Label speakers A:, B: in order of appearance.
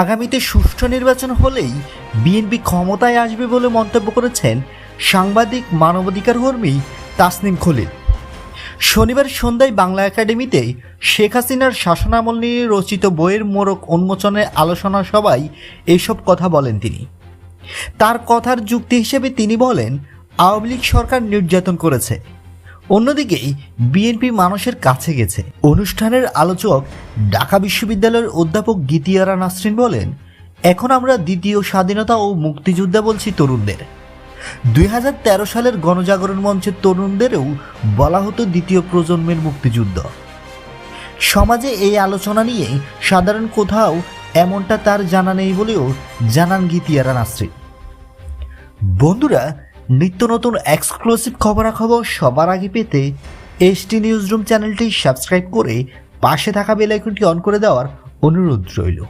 A: আগামীতে সুষ্ঠু নির্বাচন হলেই বিএনপি ক্ষমতায় আসবে বলে মন্তব্য করেছেন সাংবাদিক মানবাধিকার কর্মী তাসনিম খলিল। শনিবার সন্ধ্যায় বাংলা একাডেমিতে শেখ হাসিনার শাসনামল নিয়ে রচিত বইয়ের মোড়ক উন্মোচনের আলোচনা সভায় এইসব কথা বলেন তিনি। তার কথার যুক্তি হিসেবে তিনি বলেন, আওয়ামী লীগ সরকার নির্যাতন করেছে। অন্যদিকে বিএনপি মানুষের কাছে গেছে। অনুষ্ঠানের আলোচক ঢাকা বিশ্ববিদ্যালয়ের অধ্যাপক গীতিয়ারা নাসরিন বলেন, এখন আমরা দ্বিতীয় স্বাধীনতা ও মুক্তিযোদ্ধা বলছি তরুণদের। দুই হাজার তেরো সালের গণজাগরণ মঞ্চের তরুণদেরও বলা হতো দ্বিতীয় প্রজন্মের মুক্তিযুদ্ধ। সমাজে এই আলোচনা নিয়ে সাধারণ কোথাও এমনটা তার জানা নেই বলেও জানান গীতিয়ারা নাসরিন। বন্ধুরা নিত্য নতুন এক্সক্লুসিভ খবরাখবর সবার আগে পেতে এসটি নিউজ রুম চ্যানেলটি সাবস্ক্রাইব করে পাশে থাকা বেল আইকনটি অন করে দেওয়ার অনুরোধ রইল।